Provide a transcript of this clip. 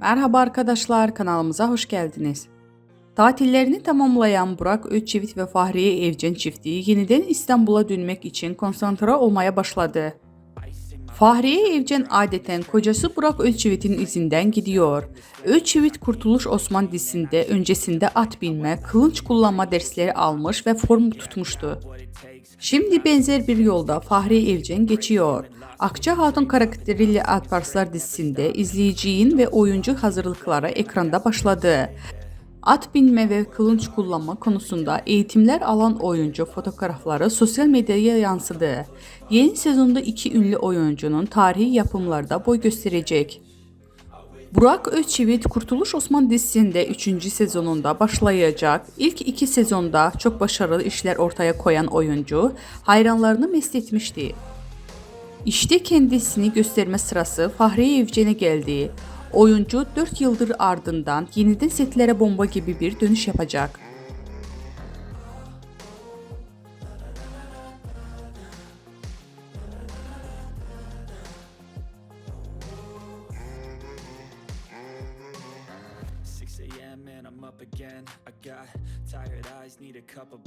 Merhaba arkadaşlar, kanalımıza hoş geldiniz. Tatillerini tamamlayan Burak Özçivit ve Fahriye Evcen çifti yeniden İstanbul'a dönmek için konsantre olmaya başladı. Fahriye Evcen adeten kocası Burak Özçivit'in izinden gidiyor. Özçivit Kurtuluş Osman dizisinde öncesinde at binme, kılınç kullanma dersleri almış ve form tutmuştu. Şimdi benzer bir yolda Fahriye Evcen geçiyor. Akça Hatun karakteriyle Alparslar dizisinde izleyicinin ve oyuncu hazırlıkları ekranda başladı. At binme ve kılınç kullanma konusunda eğitimler alan oyuncu fotoğrafları sosyal medyaya yansıdı. Yeni sezonda iki ünlü oyuncunun tarihi yapımlarda boy gösterecek. Burak Özçivit Kurtuluş Osman dizisinde 3. sezonunda başlayacak. İlk iki sezonda çok başarılı işler ortaya koyan oyuncu hayranlarını mest etmişti. İşte kendisini gösterme sırası Fahriye Evcen'e geldi. Oyuncu 4 yıldır ardından yeniden setlere bomba gibi bir dönüş yapacak.